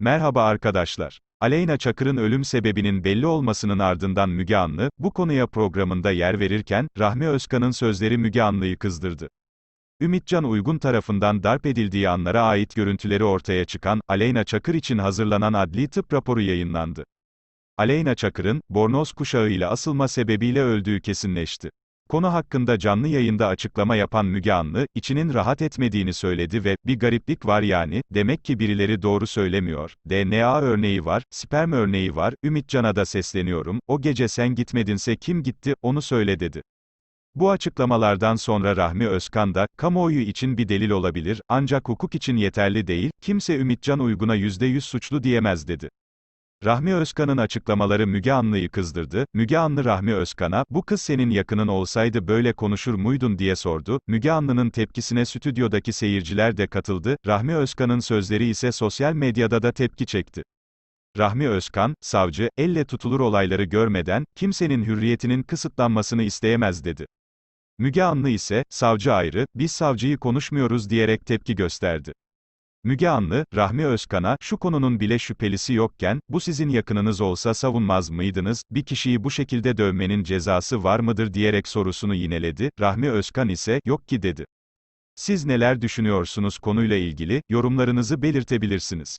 Merhaba arkadaşlar. Aleyna Çakır'ın ölüm sebebinin belli olmasının ardından Müge Anlı, bu konuya programında yer verirken, Rahmi Özkan'ın sözleri Müge Anlı'yı kızdırdı. Ümitcan Uygun tarafından darp edildiği anlara ait görüntüleri ortaya çıkan, Aleyna Çakır için hazırlanan adli tıp raporu yayınlandı. Aleyna Çakır'ın, bornoz kuşağıyla asılma sebebiyle öldüğü kesinleşti. Konu hakkında canlı yayında açıklama yapan Müge Anlı, içinin rahat etmediğini söyledi ve, bir gariplik var yani, demek ki birileri doğru söylemiyor, DNA örneği var, sperm örneği var, Ümitcan'a da sesleniyorum, o gece sen gitmedinse kim gitti, onu söyle dedi. Bu açıklamalardan sonra Rahmi Özkan da, kamuoyu için bir delil olabilir, ancak hukuk için yeterli değil, kimse Ümitcan Uygun'a %100 suçlu diyemez dedi. Rahmi Özkan'ın açıklamaları Müge Anlı'yı kızdırdı. Müge Anlı Rahmi Özkan'a, bu kız senin yakının olsaydı böyle konuşur muydun diye sordu. Müge Anlı'nın tepkisine stüdyodaki seyirciler de katıldı. Rahmi Özkan'ın sözleri ise sosyal medyada da tepki çekti. Rahmi Özkan, savcı, elle tutulur olayları görmeden, kimsenin hürriyetinin kısıtlanmasını isteyemez dedi. Müge Anlı ise, savcı ayrı, biz savcıyı konuşmuyoruz diyerek tepki gösterdi. Müge Anlı, Rahmi Özkan'a, şu konunun bile şüphelisi yokken, bu sizin yakınınız olsa savunmaz mıydınız, bir kişiyi bu şekilde dövmenin cezası var mıdır diyerek sorusunu yineledi, Rahmi Özkan ise, yok ki dedi. Siz neler düşünüyorsunuz konuyla ilgili, yorumlarınızı belirtebilirsiniz.